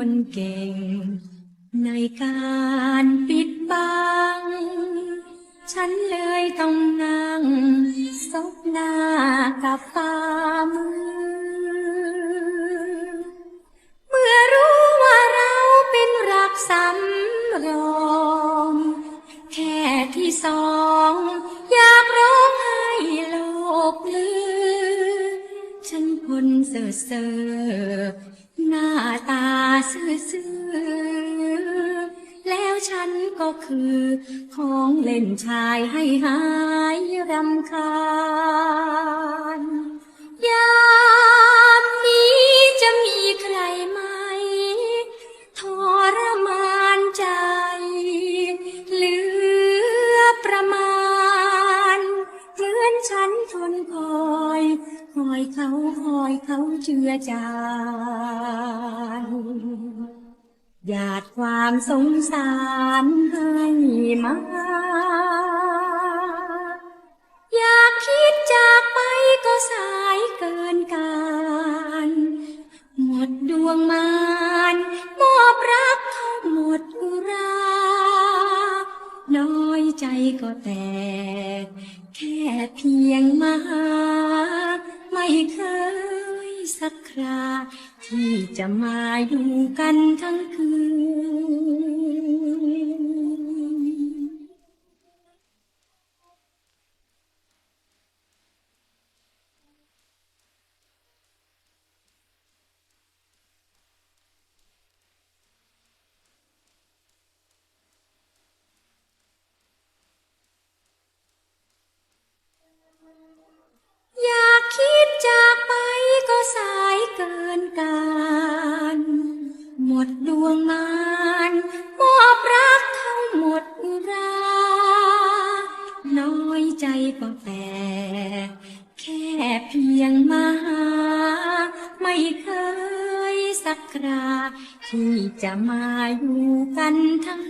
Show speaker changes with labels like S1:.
S1: คนเก่ง ในการปิดบัง ฉันเลยต้องนั่งซบหน้ากับฝ่ามือ เมื่อรู้ว่าเราเป็นรักสำรอง แค่ที่สอง คนเซ่อเซ่อหน้าตาซื่อซื่อแล้วฉันก็คือของเล่นชายให้หายรำคาญยามนี้จะมีใครไหม ทรมานใจ เหลือประมาณเหมือนฉันทนคอย อยเขาคอยเขาเชื่อจานหยาดความสงสารให้มา อยากคิดจากไปก็สายเกินการ หมดดวงมานมอบรักเขาหมดอุรา น้อยใจก็แต่แค่เพียงมา เคยสักครา ที่จะมาอยู่กันทั้งคืน ดดวงมานมอบรักทั้งหมดอุรา น้อยใจก็แต่แค่เพียงมาหา ไม่เคยสักคราที่จะมาอยู่กันทั้ง